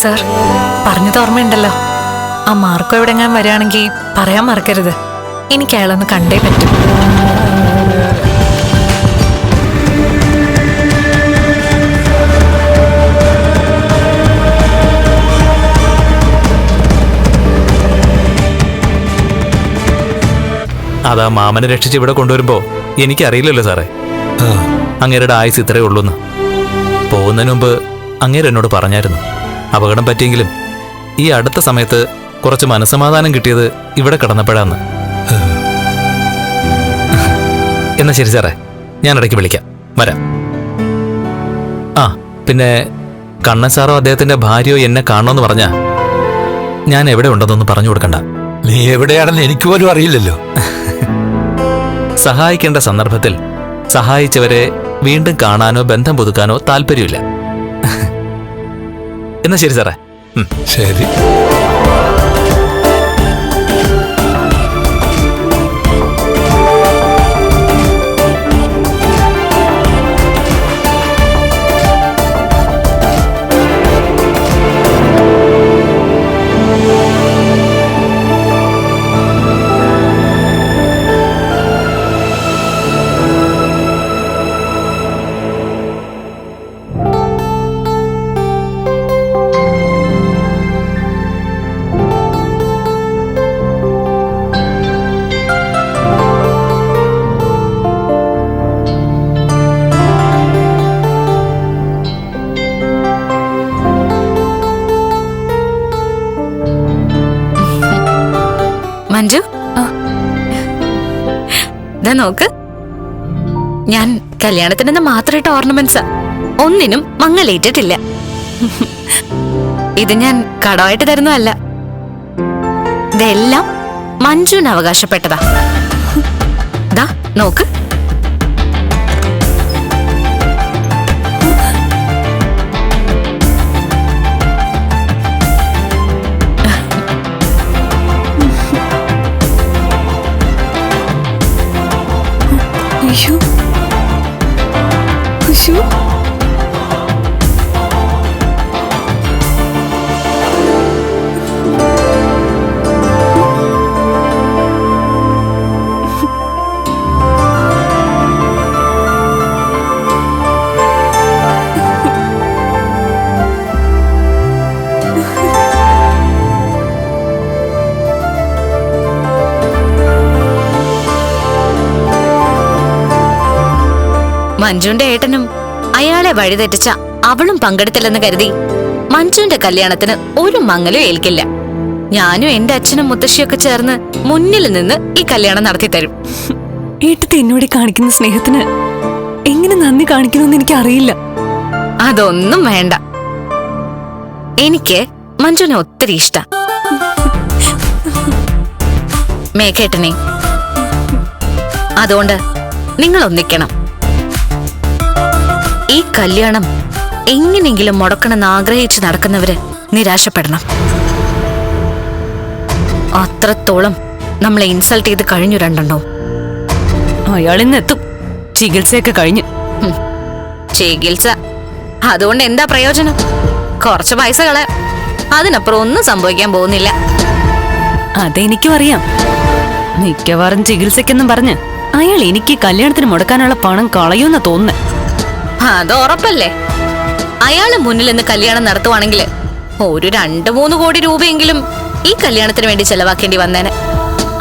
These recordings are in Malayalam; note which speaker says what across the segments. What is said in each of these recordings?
Speaker 1: സർ പറഞ്ഞത് ഓർമ്മയുണ്ടല്ലോ. ആ മാർക്കോ എവിടെങ്ങാൻ വരികയാണെങ്കിൽ പറയാൻ മറക്കരുത്. എനിക്ക് അയാളൊന്ന് കണ്ടേ പറ്റും.
Speaker 2: അതാ മാമനെ രക്ഷിച്ച് ഇവിടെ കൊണ്ടുവരുമ്പോ എനിക്കറിയില്ലല്ലോ സാറേ. അങ്ങേരുടെ ആയുസ് ഇത്രയേ ഉള്ളൂന്ന്. പോകുന്നതിന് മുമ്പ് അങ്ങേരെന്നോട് പറഞ്ഞായിരുന്നു. അപകടം പറ്റിയെങ്കിലും ഈ അടുത്ത സമയത്ത് കുറച്ച് മനസ്സമാധാനം കിട്ടിയത് ഇവിടെ കടന്നപ്പോഴാന്ന് എന്നാ ശരി സാറേ ഞാൻ ഇടയ്ക്ക് വിളിക്കാം. വരാം. ആ പിന്നെ കണ്ണൻ സാറോ അദ്ദേഹത്തിന്റെ ഭാര്യയോ എന്നെ കാണണമെന്ന് പറഞ്ഞാ ഞാൻ എവിടെ ഉണ്ടെന്നൊന്ന് പറഞ്ഞു കൊടുക്കണ്ട.
Speaker 3: നീ എവിടെയാണെന്ന് എനിക്ക് പോലും അറിയില്ലല്ലോ.
Speaker 2: സഹായിക്കേണ്ട സന്ദർഭത്തിൽ സഹായിച്ചവരെ വീണ്ടും കാണാനോ ബന്ധം പുതുക്കാനോ താല്പര്യമില്ല. എന്നാ ശരി സാറേ.
Speaker 3: ശരി.
Speaker 4: നോക്ക്. ഞാൻ കല്യാണത്തിനെന്ന് മാത്രമായിട്ട് ഓർണമെന്റ്സാ. ഒന്നിനും മങ്ങലേറ്റിട്ടില്ല. ഇത് ഞാൻ കടമായിട്ട് തരുന്നതല്ല. ഇതെല്ലാം മഞ്ജുവിന് അവകാശപ്പെട്ടതാ. നോക്ക്.
Speaker 1: അയ്യോ
Speaker 4: മഞ്ജുവിന്റെ ഏട്ടനും അയാളെ വഴിതെറ്റിച്ച അവളും പങ്കെടുത്തില്ലെന്ന് കരുതി മഞ്ജുവിന്റെ കല്യാണത്തിന് ഒരു മങ്ങലും ഏൽക്കില്ല. ഞാനും എന്റെ അച്ഛനും മുത്തശ്ശിയൊക്കെ ചേർന്ന് മുന്നിൽ നിന്ന് ഈ കല്യാണം നടത്തി തരും.
Speaker 1: ഏട്ടത്തെ എന്നോട് കാണിക്കുന്ന സ്നേഹത്തിന് എങ്ങനെ നന്ദി കാണിക്കണമെന്ന് എനിക്ക് അറിയില്ല
Speaker 4: അതൊന്നും വേണ്ട. എനിക്ക് മഞ്ജുവിനെ ഒത്തിരി ഇഷ്ട. മേക്കേട്ടനെ അതുകൊണ്ട് നിങ്ങൾ ഒന്നിക്കണം ഈ കല്യാണം എങ്ങനെയെങ്കിലും മുടക്കണമെന്ന് ആഗ്രഹിച്ച് നടക്കുന്നവര് നിരാശപ്പെടണം. അത്രത്തോളം നമ്മളെ ഇൻസൾട്ട് ചെയ്ത് കഴിഞ്ഞു രണ്ടെണ്ണോ?
Speaker 1: അയാൾ ഇന്ന് എത്തും. ചികിത്സയൊക്കെ കഴിഞ്ഞു.
Speaker 4: ചികിത്സ? അതുകൊണ്ട് എന്താ പ്രയോജനം? കുറച്ച് പൈസ കളെ അതിനപ്പുറം ഒന്നും സംഭവിക്കാൻ പോകുന്നില്ല.
Speaker 1: അതെനിക്കും അറിയാം. മിക്കവാറും ചികിത്സയ്ക്കെന്നും പറഞ്ഞ് അയാൾ എനിക്ക് കല്യാണത്തിന് മുടക്കാനുള്ള പണം കളയുമെന്ന തോന്നുന്നു.
Speaker 4: അത് ഉറപ്പല്ലേ? അയാൾ മുന്നിൽ നിന്ന് കല്യാണം നടത്തുവാണെങ്കിൽ ഒരു രണ്ട് മൂന്ന് കോടി രൂപയെങ്കിലും ഈ കല്യാണത്തിന് വേണ്ടി ചെലവാക്കേണ്ടി വന്നേനെ.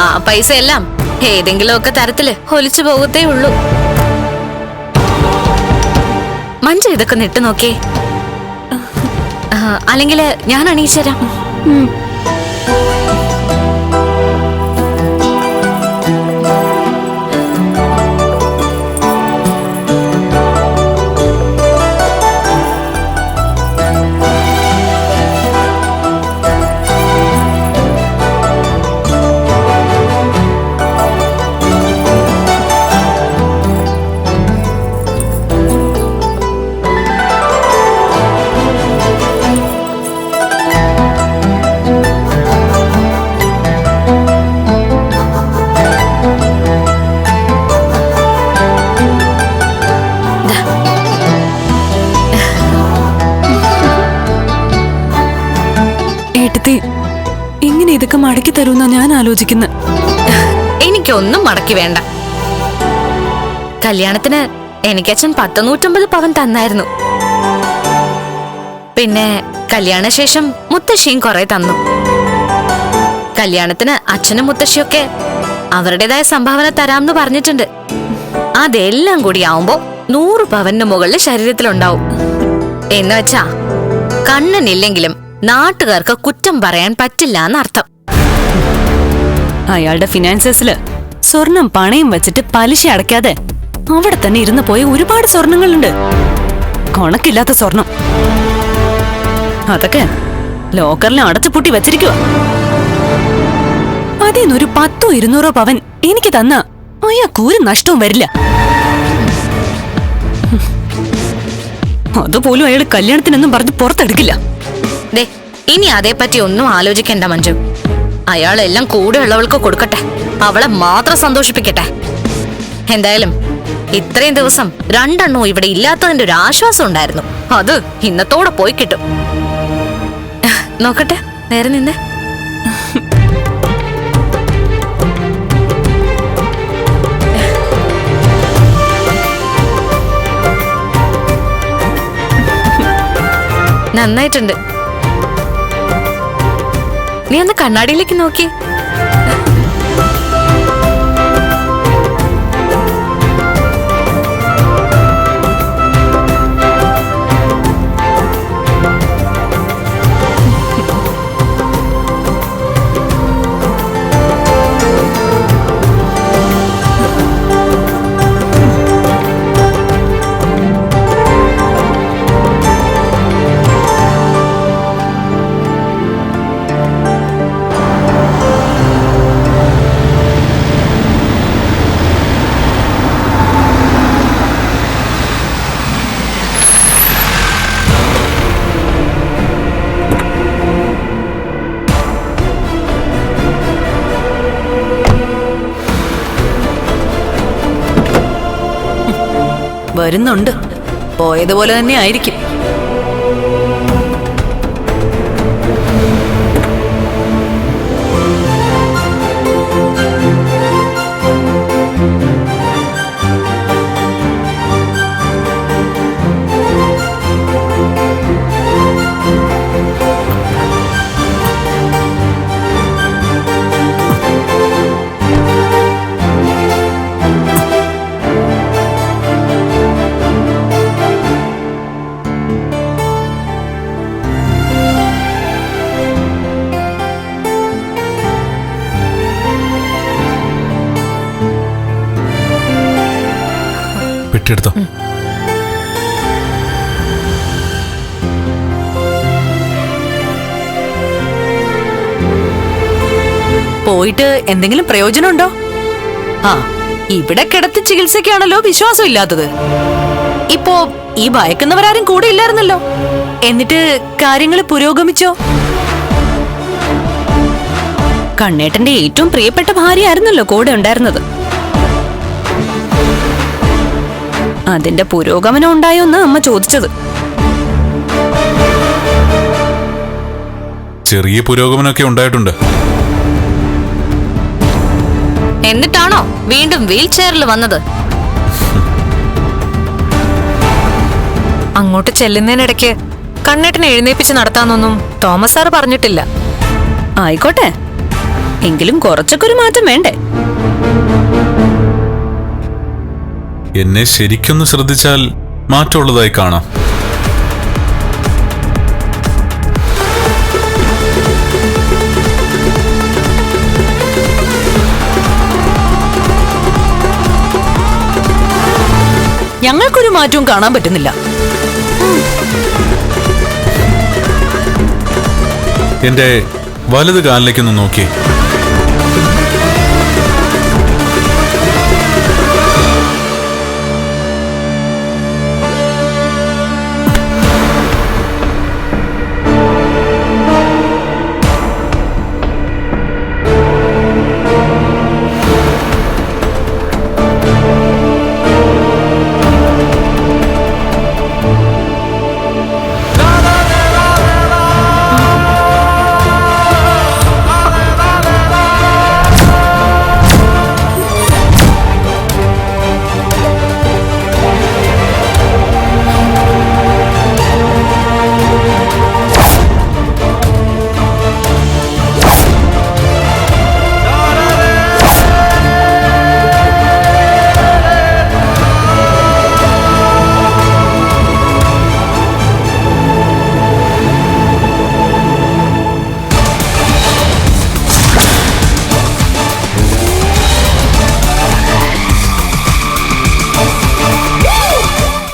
Speaker 4: ആ പൈസ എല്ലാം ഏതെങ്കിലുമൊക്കെ തരത്തിൽ ഒലിച്ചു പോകത്തേ ഉള്ളൂ. മഞ്ജു ഇതൊക്കെ നിട്ട് നോക്കിയേ. അല്ലെങ്കിൽ ഞാൻ അണീച്ചുതരാം
Speaker 5: ഞാൻ ആലോചിക്കുന്നത്.
Speaker 4: എനിക്കൊന്നും മടക്കി വേണ്ട. കല്യാണത്തിന് എനിക്കച്ഛൻ പത്ത് നൂറ്റമ്പത് പവൻ തന്നായിരുന്നു. പിന്നെ കല്യാണശേഷം മുത്തശ്ശിയും കുറെ തന്നു. കല്യാണത്തിന് അച്ഛനും മുത്തശ്ശിയൊക്കെ അവരുടേതായ സംഭാവന തരാമെന്ന് പറഞ്ഞിട്ടുണ്ട്. അതെല്ലാം കൂടി ആവുമ്പോ നൂറ് പവന്റെ മുകളിൽ ശരീരത്തിലുണ്ടാവും. എന്ന് വെച്ചാ കണ്ണനില്ലെങ്കിലും നാട്ടുകാർക്ക് കുറ്റം പറയാൻ പറ്റില്ല എന്നർത്ഥം.
Speaker 5: അയാളുടെ ഫിനാൻസസിൽ സ്വർണം പണയം വെച്ചിട്ട് പലിശ അടയ്ക്കാതെ അവിടെ തന്നെ ഇരുന്ന് പോയ ഒരുപാട് സ്വർണങ്ങളുണ്ട്. കണക്കില്ലാത്ത സ്വർണം. അതൊക്കെ ലോക്കറിൽ അടച്ചു പൂട്ടി വെച്ചിരിക്കുക അതിന്നൊരു പത്തോ ഇരുന്നൂറോ പവൻ എനിക്ക് തന്ന അയാൾക്ക് ഒരു നഷ്ടവും വരില്ല. അതുപോലും അയാൾ കല്യാണത്തിനൊന്നും പറഞ്ഞ് പുറത്തെടുക്കില്ല.
Speaker 4: ഇനി അതേപ്പറ്റി ഒന്നും ആലോചിക്കണ്ട മഞ്ജു. അയാളെല്ലാം കൂടെയുള്ളവൾക്ക് കൊടുക്കട്ടെ. അവളെ മാത്രം സന്തോഷിപ്പിക്കട്ടെ. എന്തായാലും ഇത്രയും ദിവസം രണ്ടെണ്ണവും ഇവിടെ ഇല്ലാത്തതിന്റെ ഒരു ആശ്വാസം ഉണ്ടായിരുന്നു. അത് ഇന്നത്തോടെ പോയി കിട്ടും. നോക്കട്ടെ നേരെ നിന്നെ. നന്നായിട്ടുണ്ട്. നീ ഒന്ന് കണ്ണാടിയിലേക്ക് നോക്കി.
Speaker 5: വരുന്നുണ്ട്. പോയതുപോലെ തന്നെ ആയിരിക്കും.
Speaker 1: പെട്ടെടുത്തോ
Speaker 5: പോയിട്ട് എന്തെങ്കിലും പ്രയോജനമുണ്ടോ? ആ ഇവിടെ കിടത്തി ചികിത്സയ്ക്കാണല്ലോ വിശ്വാസം ഇല്ലാത്തത് ഇപ്പോ ഈ ഭയക്കുന്നവരാരും കൂടെ ഇല്ലായിരുന്നല്ലോ. എന്നിട്ട് കാര്യങ്ങൾ പുരോഗമിച്ചോ? കണ്ണേട്ടന്റെ ഏറ്റവും പ്രിയപ്പെട്ട ഭാര്യയായിരുന്നല്ലോ കൂടെ ഉണ്ടായിരുന്നത്. അതിന്റെ പുരോഗമനം ഉണ്ടായോ എന്ന് അമ്മ ചോദിച്ചത്.
Speaker 6: ചെറിയ പുരോഗമനമൊക്കെ ഉണ്ടായിട്ടുണ്ട്.
Speaker 4: എന്നിട്ടാണോ വീണ്ടും വീൽ ചെയറിൽ വന്നത്?
Speaker 7: അങ്ങോട്ട് ചെല്ലുന്നതിനിടയ്ക്ക് കണ്ണേട്ടിനെ എഴുന്നേപ്പിച്ച് നടത്താന്നൊന്നും തോമസ് സാർ പറഞ്ഞിട്ടില്ല.
Speaker 5: ആയിക്കോട്ടെ. എങ്കിലും കുറച്ചൊക്കെ ഒരു മാറ്റം വേണ്ടേ?
Speaker 6: എന്നെ ശരിക്കൊന്ന് ശ്രദ്ധിച്ചാൽ മാറ്റമുള്ളതായി കാണാം.
Speaker 5: ഞങ്ങൾക്കൊരു മാറ്റവും കാണാൻ പറ്റുന്നില്ല.
Speaker 6: എന്റെ വലത് കാലിലേക്കൊന്ന് നോക്കി.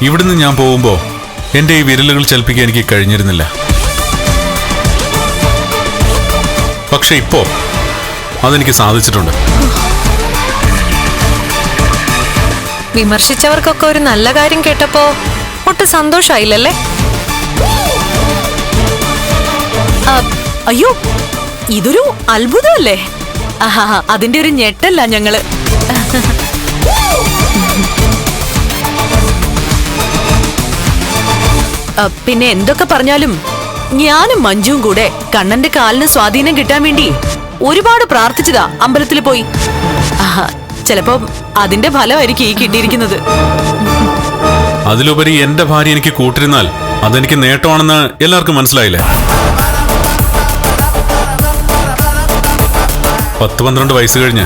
Speaker 6: ഇവിടുന്ന് ഞാൻ പോകുമ്പോൾ എന്റെ ഈ വിരലുകൾ ചലിപ്പിക്കാൻ എനിക്ക് കഴിഞ്ഞിരുന്നില്ല. പക്ഷെ ഇപ്പോൾ അതെനിക്ക് സാധിച്ചിട്ടുണ്ട്.
Speaker 7: വിമർശിച്ചവർക്കൊക്കെ ഒരു നല്ല കാര്യം കേട്ടപ്പോ ഒട്ടും സന്തോഷമായില്ലല്ലേ
Speaker 1: അയ്യോ ഇതൊരു അത്ഭുതമല്ലേ? അതിന്റെ ഒരു ഞെട്ടല്ല ഞങ്ങൾ. പിന്നെ എന്തൊക്കെ പറഞ്ഞാലും ഞാനും മഞ്ജുവും കൂടെ കണ്ണന്റെ കാലിന് സ്വാധീനം കിട്ടാൻ വേണ്ടി ഒരുപാട് പ്രാർത്ഥിച്ചതാ അമ്പലത്തിൽ പോയി. ചിലപ്പോ അതിന്റെ ഫലമായിരിക്കും ഈ കിട്ടിയിരിക്കുന്നത്.
Speaker 6: അതിലുപരി എന്റെ ഭാര്യ എനിക്ക് കൂട്ടിരുന്നാൽ അതെനിക്ക് നേട്ടമാണെന്ന് എല്ലാവർക്കും മനസ്സിലായില്ലേ? പത്ത് പന്ത്രണ്ട് വയസ്സ് കഴിഞ്ഞ്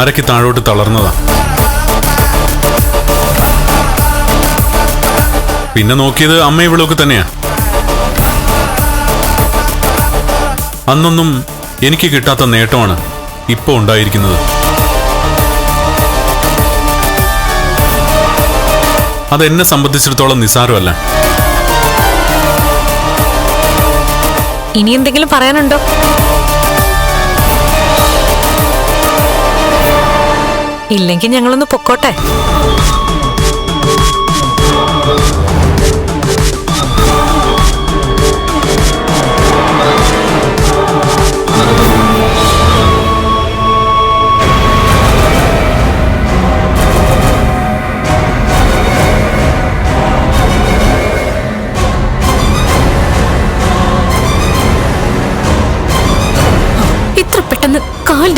Speaker 6: അരയ്ക്ക് താഴോട്ട് തളർന്നതാ. പിന്നെ നോക്കിയത് അമ്മ ഇവളൊക്കെ തന്നെയാ. അന്നൊന്നും എനിക്ക് കിട്ടാത്ത നേട്ടമാണ് ഇപ്പൊ ഉണ്ടായിരിക്കുന്നത്. അതെന്നെ സംബന്ധിച്ചിടത്തോളം നിസ്സാരമല്ല.
Speaker 7: ഇനി എന്തെങ്കിലും പറയാനുണ്ടോ? ഇല്ലെങ്കിൽ ഞങ്ങളൊന്ന് പൊക്കോട്ടെ?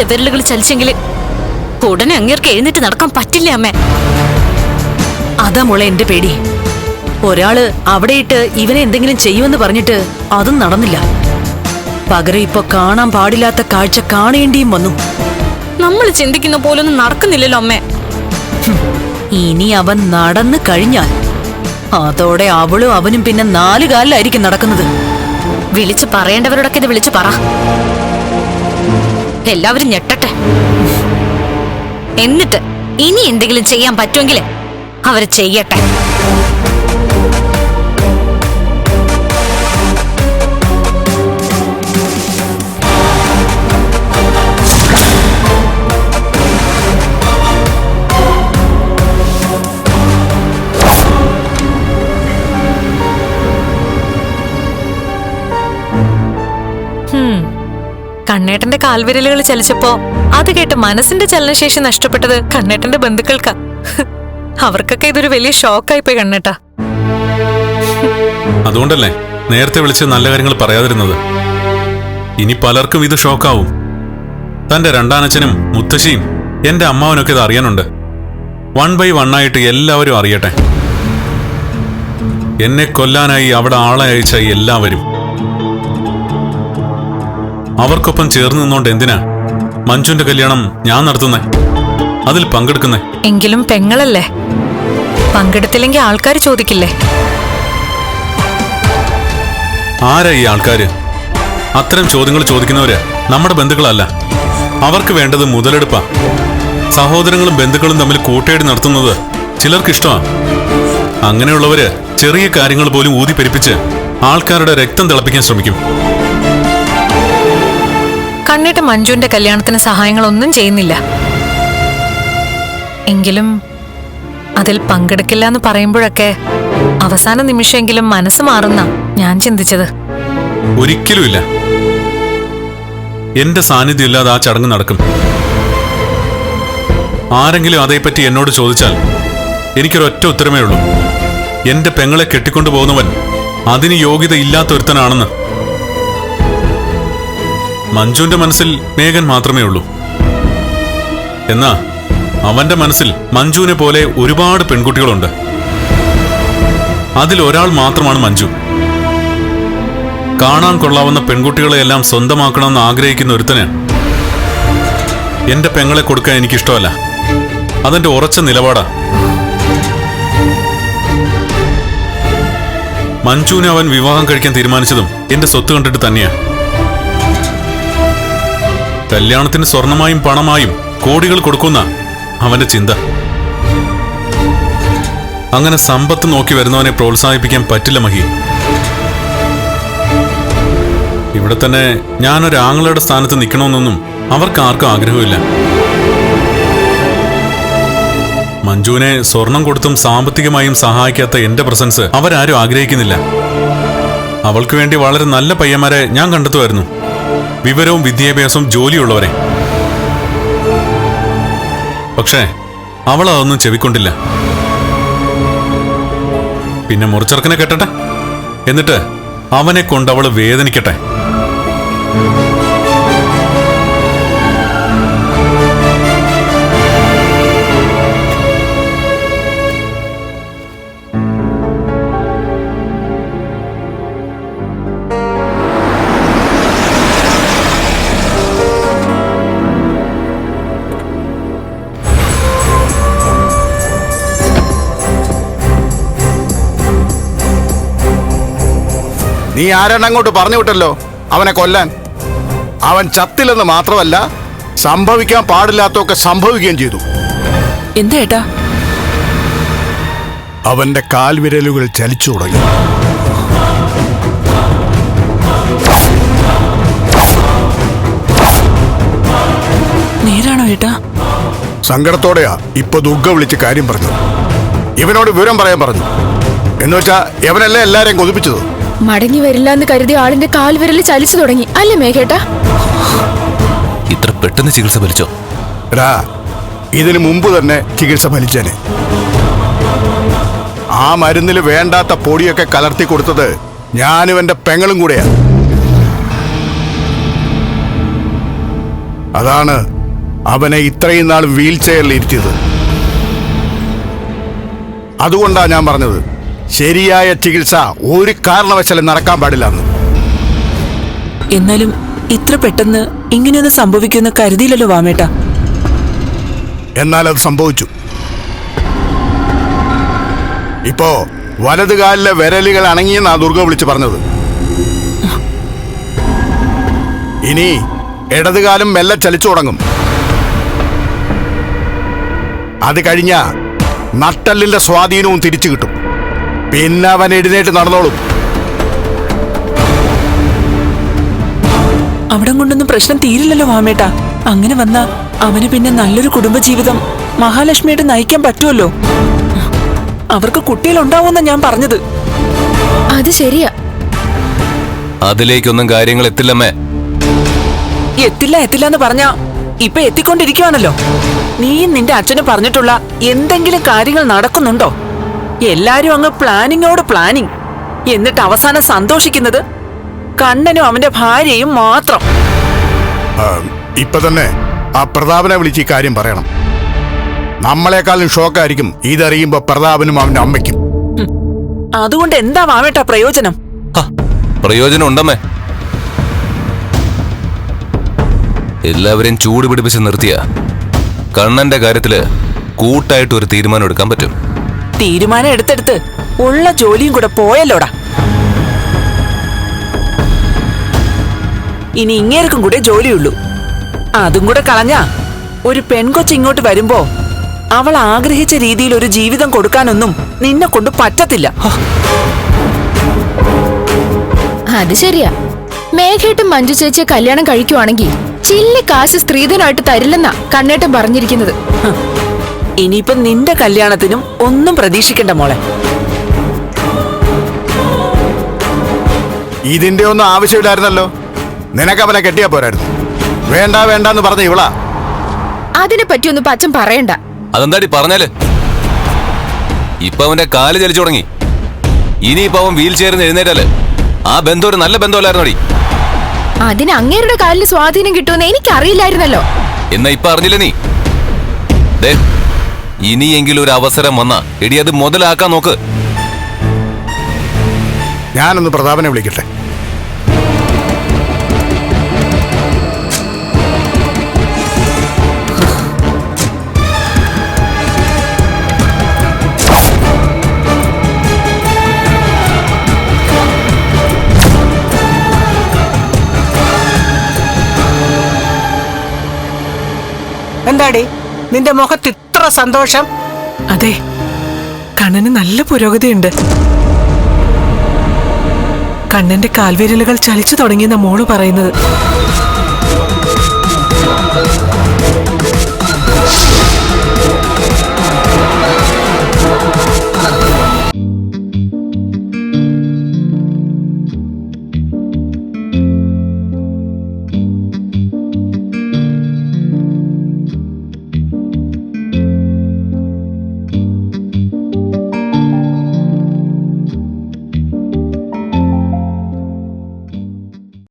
Speaker 4: കാലിന്റെ വിരലുകൾ ചലിച്ചെങ്കിൽ ഉടനെ അങ്ങേർക്ക് എഴുന്നേറ്റ് നടക്കാൻ പറ്റില്ല അമ്മേ?
Speaker 1: അതാ മോളെ എന്റെ പേടി. ഒരാൾ അവിടെയിട്ട് ഇവനെ എന്തെങ്കിലും ചെയ്യുമെന്ന് പറഞ്ഞിട്ട് അതും നടന്നില്ല. പകരം ഇപ്പൊ കാണാൻ പാടില്ലാത്ത കാഴ്ച കാണേണ്ടിയും വന്നു.
Speaker 4: നമ്മൾ ചിന്തിക്കുന്ന പോലൊന്നും നടക്കുന്നില്ലല്ലോ അമ്മേ.
Speaker 1: ഇനി അവൻ നടന്നു കഴിഞ്ഞാൽ അതോടെ അവളും അവനും പിന്നെ നാലു കാലിലായിരിക്കും നടക്കുന്നത്.
Speaker 4: വിളിച്ചു പറയേണ്ടവരോടൊക്കെ ഇത് വിളിച്ചു പറ. എല്ലാവരും ഞെട്ടട്ടെ. എന്നിട്ട് ഇനി എന്തെങ്കിലും ചെയ്യാൻ പറ്റുമെങ്കിൽ അവർ ചെയ്യട്ടെ.
Speaker 7: കണ്ണേട്ടന്റെ കാൽവിരലുകൾ ചലിച്ചപ്പോ അത് കേട്ട് മനസ്സിന്റെ ചലനശേഷി നഷ്ടപ്പെട്ടത് കണ്ണേട്ടന്റെ ബന്ധുക്കൾക്കാ. അവർക്കൊക്കെ ഇതൊരു വലിയ ഷോക്കായി പോയി കണ്ണേട്ടാ.
Speaker 6: അതുകൊണ്ടല്ലേ നേരത്തെ വിളിച്ച് നല്ല കാര്യങ്ങൾ പറയാതിരുന്നത്? ഇനി പലർക്കും ഇത് ഷോക്കാവും. തന്റെ രണ്ടാനച്ഛനും മുത്തശ്ശിയും എന്റെ അമ്മാവനൊക്കെ ഇത് അറിയാനുണ്ട്. വൺ ബൈ വൺ ആയിട്ട് എല്ലാവരും അറിയട്ടെ. എന്നെ കൊല്ലാനായി അവിടെ ആളെ അയച്ച എല്ലാവരും. അവർക്കൊപ്പം ചേർന്ന് നിന്നോണ്ട് എന്തിനാ? മഞ്ജുന്റെ കല്യാണം ഞാൻ നടത്തുന്നേ. അതിൽ പങ്കെടുക്കുന്നേ.
Speaker 7: എങ്കിലും പെങ്ങളല്ലേ? പങ്കെടുത്തില്ലെങ്കിൽ ആൾക്കാർ ചോദിക്കില്ലേ?
Speaker 6: ആരാ ഈ ആൾക്കാര്? അത്തരം ചോദ്യങ്ങൾ ചോദിക്കുന്നവര് നമ്മുടെ ബന്ധുക്കളല്ല. അവർക്ക് വേണ്ടത് മുതലെടുപ്പാ. സഹോദരങ്ങളും ബന്ധുക്കളും തമ്മിൽ കൂട്ടേടി നടത്തുന്നത് ചിലർക്ക് ഇഷ്ടമാ. അങ്ങനെയുള്ളവര് ചെറിയ കാര്യങ്ങൾ പോലും ഊതിപ്പെരിപ്പിച്ച് ആൾക്കാരുടെ രക്തം തിളപ്പിക്കാൻ ശ്രമിക്കും.
Speaker 7: കണ്ണേട്ട മഞ്ജുവിന്റെ കല്യാണത്തിന് സഹായങ്ങളൊന്നും ചെയ്യുന്നില്ല. എങ്കിലും അതിൽ പങ്കെടുക്കില്ല എന്ന് പറയുമ്പോഴൊക്കെ അവസാന നിമിഷമെങ്കിലും മനസ്സ് മാറുന്ന ഞാൻ ചിന്തിച്ചത്.
Speaker 6: ഒരിക്കലുമില്ല. എന്റെ സാന്നിധ്യം ഇല്ലാതെ ആ ചടങ്ങ് നടക്കും. ആരെങ്കിലും അതേപ്പറ്റി എന്നോട് ചോദിച്ചാൽ എനിക്കൊരൊറ്റ ഉത്തരമേ ഉള്ളൂ. എന്റെ പെങ്ങളെ കെട്ടിക്കൊണ്ടു പോകുന്നവൻ അതിന് യോഗ്യത ഇല്ലാത്ത ഒരുത്തനാണെന്ന് മഞ്ജുവിന്റെ മനസ്സിൽ മേഘൻ മാത്രമേ ഉള്ളൂ. എന്നാ അവന്റെ മനസ്സിൽ മഞ്ജുവിനെ പോലെ ഒരുപാട് പെൺകുട്ടികളുണ്ട്. അതിൽ ഒരാൾ മാത്രമാണ് മഞ്ജു. കാണാൻ കൊള്ളാവുന്ന പെൺകുട്ടികളെയെല്ലാം സ്വന്തമാക്കണമെന്ന് ആഗ്രഹിക്കുന്ന ഒരുത്തന് എന്റെ പെങ്ങളെ കൊടുക്കാൻ എനിക്കിഷ്ടമല്ല. അതെന്റെ ഉറച്ച നിലപാടാ. മഞ്ജുവിനെ അവൻ വിവാഹം കഴിക്കാൻ തീരുമാനിച്ചതും എന്റെ സ്വത്ത് കണ്ടിട്ട് തന്നെയാ. കല്യാണത്തിന് സ്വർണമായും പണമായും കോടികൾ കൊടുക്കുന്ന അവന്റെ ചിന്ത. അങ്ങനെ സമ്പത്ത് നോക്കി വരുന്നവനെ പ്രോത്സാഹിപ്പിക്കാൻ പറ്റില്ല മഹി. ഇവിടെ തന്നെ ഞാനൊരു ആങ്ങളുടെ സ്ഥാനത്ത് നിൽക്കണമെന്നൊന്നും അവർക്ക് ആർക്കും ആഗ്രഹമില്ല മഞ്ജുവിനെ സ്വർണം കൊടുത്തും സാമ്പത്തികമായും സഹായിക്കാത്ത എന്റെ പ്രസൻസ് അവരാരും ആഗ്രഹിക്കുന്നില്ല. അവൾക്ക് വേണ്ടി വളരെ നല്ല പയ്യന്മാരെ ഞാൻ കണ്ടെത്തുമായിരുന്നു. വിവരവും വിദ്യാഭ്യാസവും ജോലിയുള്ളവരെ. പക്ഷേ അവൾ അതൊന്നും ചെവിക്കൊണ്ടില്ല. പിന്നെ മുറിച്ചെറുക്കനെ കെട്ടട്ടെ? എന്നിട്ട് അവനെ കൊണ്ട് അവൾ വേദനിക്കട്ടെ?
Speaker 8: നീ ആരാണ് അങ്ങോട്ട് പറഞ്ഞു വിട്ടല്ലോ? അവനെ കൊല്ലാൻ. അവൻ ചത്തില്ലെന്ന് മാത്രമല്ല സംഭവിക്കാൻ പാടില്ലാത്തൊക്കെ സംഭവിക്കുകയും ചെയ്തു.
Speaker 9: എന്താ ഏട്ടാ?
Speaker 8: അവന്റെ കാൽവിരലുകൾ ചലിച്ചു തുടങ്ങി.
Speaker 9: നേരാണോ ഏട്ടാ?
Speaker 8: സങ്കടത്തോടെയാ ഇപ്പൊ ദുഃഖ വിളിച്ച് കാര്യം പറഞ്ഞു. ഇവനോട് വിവരം പറയാൻ പറഞ്ഞു. എന്നുവെച്ചാ ഇവനല്ലേ എല്ലാരെയും കൊതിപ്പിച്ചത്?
Speaker 10: മടങ്ങി വരില്ല എന്ന് കരുതിയ ആളിന്റെ കാൽവിരൽ ചലിച്ചു തുടങ്ങി. അല്ലേ മേഘേട്ടാ?
Speaker 2: ഇത്ര പെട്ടെന്ന് ചികിത്സ ഫലിച്ചോ?
Speaker 8: എടാ ഇതിനു മുമ്പ് തന്നെ ചികിത്സ ഫലിച്ചേനെ. ആ മരുന്നിൽ വേണ്ടാത്ത പൊടിയൊക്കെ കലർത്തി കൊടുത്തത് ഞാനും എന്റെ പെങ്ങളും കൂടെയാ. അതാണ് അവനെ ഇത്രയും നാൾ വീൽ ചെയറിൽ ഇരുത്തിയത്. അതുകൊണ്ടാ ഞാൻ പറഞ്ഞത്. ശരിയായ ചികിത്സ ഒരു കാരണവശാലും നടക്കാൻ പാടില്ല
Speaker 9: എന്നാലും ഇത്ര പെട്ടെന്ന് ഇങ്ങനെയൊന്നും സംഭവിക്കുമെന്ന് കരുതിയില്ലല്ലോ വാമേട്ട.
Speaker 8: എന്നാൽ അത് സംഭവിച്ചു. ഇപ്പോ വലതുകാലിലെ വിരലുകൾ അണങ്ങിയെന്നാ ദുർഗ വിളിച്ചു പറഞ്ഞത്. ഇനി ഇടതുകാലം മെല്ലെ ചലിച്ചു തുടങ്ങും. അത് കഴിഞ്ഞ നട്ടല്ലിന്റെ സ്വാധീനവും തിരിച്ചു കിട്ടും. പിന്നെ അവൻ എഴുന്നേറ്റ് നടന്നോളും.
Speaker 9: അവിടം കൊണ്ടൊന്നും പ്രശ്നം തീരില്ലല്ലോ മാമേട്ട. അങ്ങനെ വന്ന അവന് പിന്നെ നല്ലൊരു കുടുംബജീവിതം മഹാലക്ഷ്മിയായിട്ട് നയിക്കാൻ പറ്റുമല്ലോ. അവർക്ക് കുട്ടികളുണ്ടാവുമെന്നാ ഞാൻ പറഞ്ഞത്.
Speaker 10: അത് ശരിയാ.
Speaker 2: അതിലേക്കൊന്നും കാര്യങ്ങൾ എത്തില്ലമ്മേ.
Speaker 9: എത്തില്ല എത്തില്ല എന്ന് പറഞ്ഞാ ഇപ്പൊ എത്തിക്കൊണ്ടിരിക്കുവാണല്ലോ. നീയും നിന്റെ അച്ഛനും പറഞ്ഞിട്ടുള്ള എന്തെങ്കിലും കാര്യങ്ങൾ നടക്കുന്നുണ്ടോ? എല്ലാരും അങ്ങ് പ്ലാനിങ്ങോട് പ്ലാനിങ്. എന്നിട്ട് അവസാനം സന്തോഷിക്കുന്നത് കണ്ണനും അവന്റെ ഭാര്യയും മാത്രം.
Speaker 8: ഇപ്പൊ തന്നെ ആ പ്രതാപനെ വിളിച്ച് ഈ കാര്യം പറയണം. നമ്മളെക്കാളും ഷോക്കായിരിക്കും ഇതറിയുമ്പോ പ്രതാപനും അവന്റെ അമ്മയ്ക്കും.
Speaker 9: അതുകൊണ്ട് എന്താ വാവേട്ടാ പ്രയോജനം?
Speaker 2: പ്രയോജനം ഉണ്ടമ്മേ എല്ലാവരെയും ചൂട് പിടിപ്പിച്ച് നിർത്തിയ കണ്ണന്റെ കാര്യത്തിൽ കൂട്ടായിട്ട് ഒരു തീരുമാനം എടുക്കാൻ പറ്റും.
Speaker 9: തീരുമാനം എടുത്തെടുത്ത് ഉള്ള ജോലിയും കൂടെ പോയല്ലോടാ. ഇനി ഇങ്ങേർക്കും കൂടെ ജോലിയുള്ളൂ. അതും കൂടെ കളഞ്ഞാ ഒരു പെൺകൊച്ച് ഇങ്ങോട്ട് വരുമ്പോ അവൾ ആഗ്രഹിച്ച രീതിയിൽ ഒരു ജീവിതം കൊടുക്കാനൊന്നും നിന്നെ കൊണ്ട് പറ്റത്തില്ല.
Speaker 10: അത് ശരിയാ. മേഘേട്ടും മഞ്ജു ചേച്ചിയെ കല്യാണം കഴിക്കുവാണെങ്കിൽ ചില്ലി കാശ് സ്ത്രീധനമായിട്ട് തരില്ലെന്നാ കണ്ണേട്ടൻ പറഞ്ഞിരിക്കുന്നത്.
Speaker 9: ഇനിയിപ്പം നിന്റെ കല്യാണത്തിനും ഒന്നും പ്രതീക്ഷിക്കണ്ട മോളെ.
Speaker 8: ഇതിന്റെ ഒന്നും ആവശ്യമില്ലായിരുന്നല്ലോ. നിനക്ക് അവനെ കെട്ടിയാ പോരായിരുന്നു. വേണ്ട വേണ്ട എന്ന് പറഞ്ഞ ഇവളാ.
Speaker 10: അതിനെ പറ്റി ഒന്നും പച്ചൻ പറയണ്ട.
Speaker 2: അതെന്താടി പറഞ്ഞാൽ? ഇപ്പൊ അവന്റെ കാൽ ചലിച്ചു തുടങ്ങി. ഇനിയിപ്പോ അവൻ വീൽ ചെയറിന്ന് എഴുന്നേറ്റാൽ ആ ബന്ധം ഒരു നല്ല ബന്ധമല്ലായിരുന്നോടി
Speaker 10: അതിന് അങ്ങേരുടെ കാലിന് സ്വാധീനം കിട്ടുമെന്ന് എനിക്കറിയില്ലായിരുന്നല്ലോ.
Speaker 2: എന്നാ ഇപ്പൊ അറിഞ്ഞില്ല നീ? ദേ ഇനിയെങ്കിലും ഒരു അവസരം വന്നാ. എടി അത് മുതലാക്കാൻ നോക്ക്.
Speaker 8: ഞാനൊന്ന് പ്രതാപനെ വിളിക്കട്ടെ.
Speaker 11: എന്താടി? നിന്റെ മുഖത്ത് ഇത്ര സന്തോഷം.
Speaker 9: അതെ
Speaker 11: കണ്ണന് നല്ല പുരോഗതിയുണ്ട്. കണ്ണന്റെ കാൽവിരലുകൾ ചലിച്ചു തുടങ്ങിയെന്ന മോൾ പറയുന്നത്.